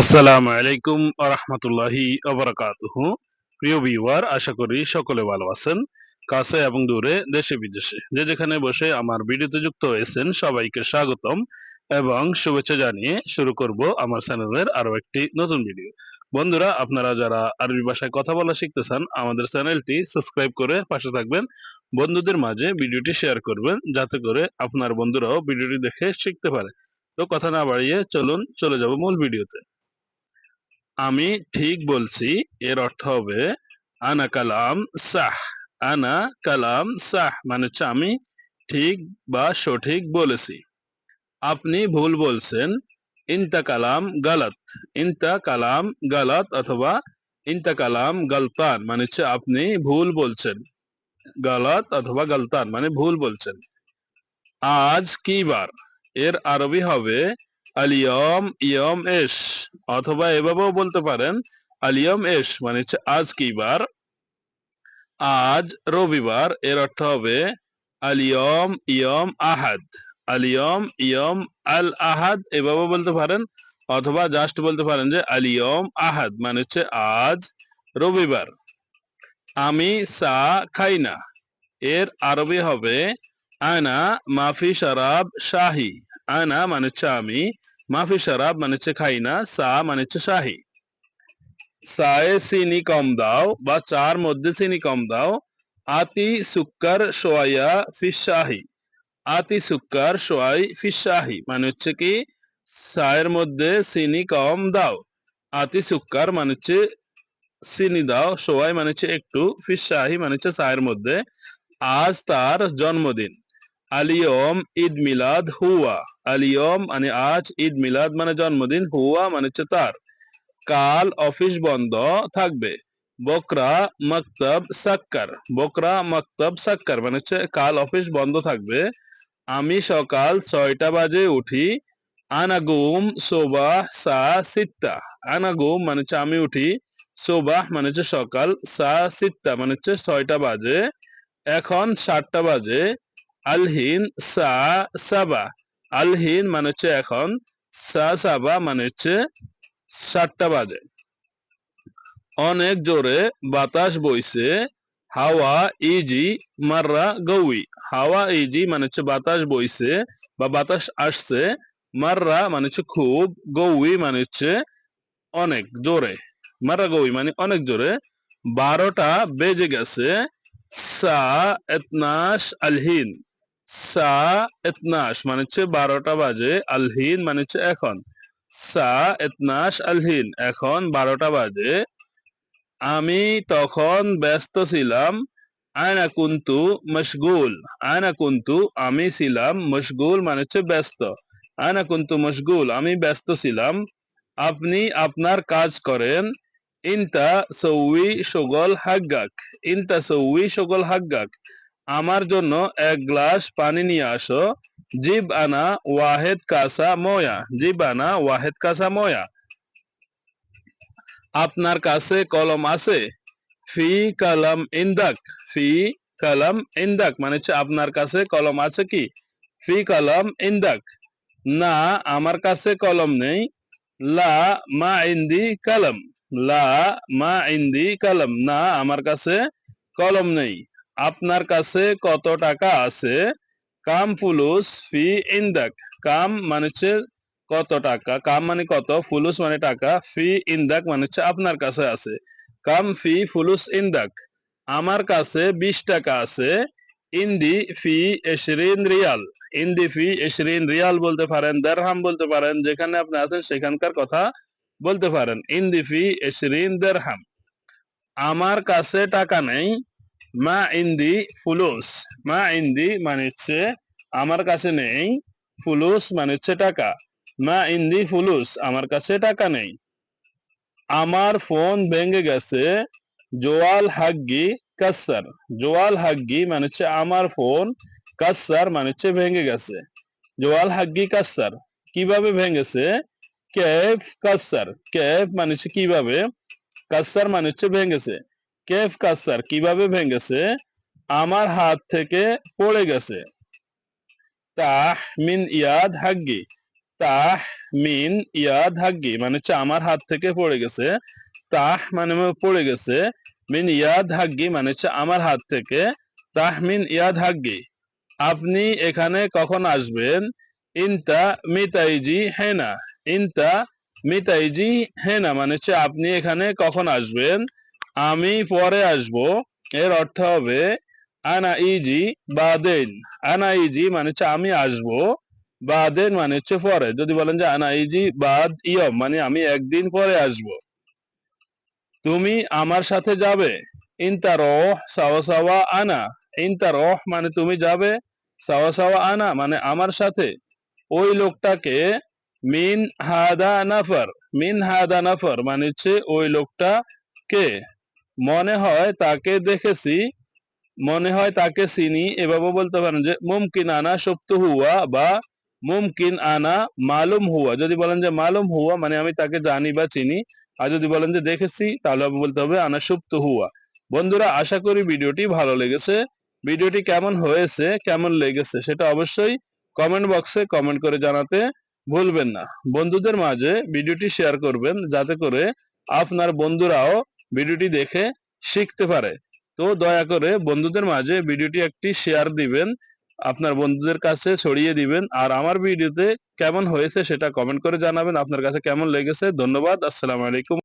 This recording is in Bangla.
আসসালামু আলাইকুম আরহামতুল্লাহি আবরাকাতুহ প্রিয় ভিউয়ার, আশা করি সকলে ভালো আছেন, কাছে এবং দূরে, দেশে, বিদেশে। যে যেখানে বসে আমার ভিডিওতে যুক্ত হয়েছেন, সবাইকে স্বাগতম এবং শুভেচ্ছা জানিয়ে শুরু করব আমার চ্যানেলের আরও একটি নতুন ভিডিও। বন্ধুরা, আপনারা যারা আরবি ভাষায় কথা বলা শিখতে চান, আমাদের চ্যানেলটি সাবস্ক্রাইব করে পাশে থাকবেন। বন্ধুদের মাঝে ভিডিওটি শেয়ার করবেন, যাতে করে আপনার বন্ধুরাও ভিডিওটি দেখে শিখতে পারে। তো কথা না বাড়িয়ে চলুন, চলে যাব মূল ভিডিওতে। আমি ঠিক বলছি, এর অর্থ হবে আনা কালাম সাহ, আনা কালাম সাহ মানে হচ্ছে আমি ঠিক বা সঠিক বলেছি। আপনি ভুল বলছেন, ইনতা কালাম গালাত, ইনতা কালাম গালাত অথবা ইনতা কালাম গালতান মানে হচ্ছে আপনি ভুল বলছেন। গালাত অথবা গালতান মানে ভুল বলছেন। আজ কি বার? এর আরবি হবে আলিয়ম ইয়ম এশ অথবা এভাবেও বলতে পারেন আলিয়ম এশ মানে হচ্ছে আজ বার? আজ রবিবার, এর অর্থ হবে আলিয়ম ইয়ম, আহাদ। আলিয়ম ইয়ম আল আহাদ এভাবে বলতে পারেন, অথবা জাস্ট বলতে পারেন যে আলিয়ম আহাদ মানে হচ্ছে আজ রবিবার। আমি চা খাই না। এর আরবি হবে আনা মাফি শরাব শাহি। আনা মানে হচ্ছে আমি মাফি শরাব মানে হচ্ছে খাই না সা মানে হচ্ছে শাহি চায়ে চিনি কম দাও বা চার মধ্যে চিনি কম দাও আতি সুক্কার সোয়া ফিস শাহি আতি সুক্কার সোয়াই ফিস শাহি মানে হচ্ছে কি চায়ের মধ্যে চিনি কম দাও আতি সুক্কার মানে হচ্ছে চিনি দাও সোয়াই মানে হচ্ছে একটু ফিস শাহি মানে হচ্ছে চায়ের মধ্যে আজ তার জন্মদিন আলিয়ম ঈদ মিলাদ হুয়া আলিয়ম মানে আজ ঈদ মিলাদ মানে জন্মদিন, হুয়া মানে হচ্ছে তার। কাল অফিস বন্ধ থাকবে। বকরা মক্তব সাক্কার। বকরা মক্তব সাক্কার মানে হচ্ছে কাল অফিস বন্ধ থাকবে। আমি সকাল ছয়টা বাজে উঠি। আনাগুম সোবাহ সা সিত্তা। আনাগুম মানে হচ্ছে আমি উঠি। সোবাহ মানে হচ্ছে সকাল সা সিত্তা মানে হচ্ছে ছয়টা বাজে। এখন সাতটা বাজে। আলহিন সা সাবা। আলহিন মানে হচ্ছে এখন সাবা মানে হচ্ছে সাতটা বাজে। অনেক জোরে বাতাস বইছে, হাওয়া ইজি মাররা গৌই। হাওয়া ইজি মানে হচ্ছে বাতাস বইছে বা বাতাস আসছে, মাররা মানে হচ্ছে খুব, গৌই মানে হচ্ছে অনেক জোরে। মাররা গৌই মানে অনেক জোরে। বারোটা বেজে গেছে, সা এতনাশ আলহিন। সা এতনাশ মানে হচ্ছে বারোটা বাজে, আলহিন মানে হচ্ছে এখন। সা এতনাশ, আলহিন, এখন বারোটা বাজে। আমি তখন ব্যস্ত ছিলাম, আয়না কুন্তু মশগুল, আয়না কুন্তু আমি ছিলাম মশগুল মানে হচ্ছে ব্যস্ত। আয়না কুন্তু মশগুল, আমি ব্যস্ত ছিলাম। আপনি আপনার কাজ করেন। ইনতা সৌই সগল হাগ্গাক, ইনতা সৌই সগল হাগ্গাক। আমার জন্য এক গ্লাস পানি নিয়ে আসো। জিব আনা ওয়াহেদ কাসা ময়া জিব আনা ওয়াহেদ কাসা ময়া। আপনার কাছে কলম আছে? ফি কালাম ইন্দাক, ফি কালাম ইন্দাক মানে হচ্ছে আপনার কাছে কলম আছে কি? ফি কালাম ইন্দাক। না, আমার কাছে কলম নেই। লা মা ইন্দি কালাম। লা মা ইন্দি কালাম। না, আমার কাছে কলম নেই। আপনার কাছে কত টাকা আছে? কাম ফুলুস ফি ইন্দাক। কাম মানে হচ্ছে কত টাকা? কাম মানে কত? ফুলুস মানে টাকা। ফি ইন্দাক মানে হচ্ছে আপনার কাছে আছে। কাম ফি ফুলুস ইন্দাক। আমার কাছে বিশ টাকা আছে। ইন্দি ফি এশরিন রিয়াল। ইন্দি ফি এশরিন রিয়াল বলতে পারেন, দেড়হাম বলতে পারেন, যেখানে আপনি আছেন সেখানকার কথা বলতে পারেন। ইন্দি ফি এশরিন দেড়হাম। আমার কাছে টাকা নেই। মা ইন্দি ফুলুস মা ইন্দি মানে হচ্ছে, আমার কাছে নেই ফুলুস মানে হচ্ছে টাকা, মা ইন্দি ফুলুস আমার কাছে টাকা নেই আমার ফোন ভেঙে গেছে জোয়াল হাগ্গি কাসার জোয়াল হাগ্গি মানে হচ্ছে, আমার ফোন কাসার মানে হচ্ছে, ভেঙে গেছে জোয়াল হাগ্গি কাসার কীভাবে ভেঙেছে কেফ কাসার কেফ মানে হচ্ছে, কীভাবে কাসার মানে হচ্ছে, ভেঙেছে কেফ কাসার কীভাবে ভেঙেছে? আমার হাত থেকে পড়ে গেছে। তাহ মিন ইয়াদ হাগ্গি। তাহ মিন ইয়াদ হাগ্গি। মানে হচ্ছে আমার হাত থেকে পড়ে গেছে। তাহ মানে পড়ে গেছে। মিন ইয়াদ হাগ্গি মানে হচ্ছে আমার হাত থেকে। তাহ মিন ইয়াদ হাগ্গি। আপনি এখানে কখন আসবেন? ইনতা মিতাইজি হেনা। ইনতা মিতাইজি হেনা। মানে হচ্ছে আপনি এখানে কখন আসবেন? আমি পরে আসব। এর অর্থ হবে, আনা ইজি বাদেন। আনা ইজি মানে হচ্ছে আমি আসব। বাদেন মানে হচ্ছে পরে। যদি বলেন যে, আনা ইজি বাদ ইয়ম মানে আমি একদিন পরে আসব। তুমি আমার সাথে যাবে। ইনতা সাওয়া সাওয়া আনা। ইনতা মানে তুমি যাবে। সাওয়া সাওয়া আনা মানে আমার সাথে। ওই লোকটাকে, মিন হাদা নাফার। মিন হাদা নাফার মানে হচ্ছে ওই লোকটা কে মনে হয় তাকে দেখেছি, মনে হয় তাকে চিনি, এভাবে বলতে পারেন যে মুমকিন আনা সপ্ত হুয়া বা মুমকিন আনা মালুম হুয়া। যদি বলেন যে মালুম হুয়া মানে আমি তাকে জানি বা চিনি, আর যদি বলেন যে দেখেছি, তাহলে বলতে হবে আনা সুপ্ত হুয়া। বন্ধুরা, আশা করি ভিডিওটি ভালো লেগেছে। ভিডিওটি কেমন হয়েছে, কেমন লেগেছে, সেটা অবশ্যই কমেন্ট বক্সে কমেন্ট করে জানাতে ভুলবেন না। বন্ধুদের মাঝে ভিডিওটি শেয়ার করবেন, যাতে করে আপনার বন্ধুরাও ভিডিওটি দেখে শিখতে পারে। তো দয়া করে বন্ধুদের মাঝে ভিডিওটি একটি শেয়ার দিবেন, আপনার বন্ধুদের কাছে ছড়িয়ে দিবেন, আর আমার ভিডিওতে কেমন হয়েছে সেটা কমেন্ট করে জানাবেন। আপনার কাছে কেমন লেগেছে? ধন্যবাদ, আসসালামু আলাইকুম।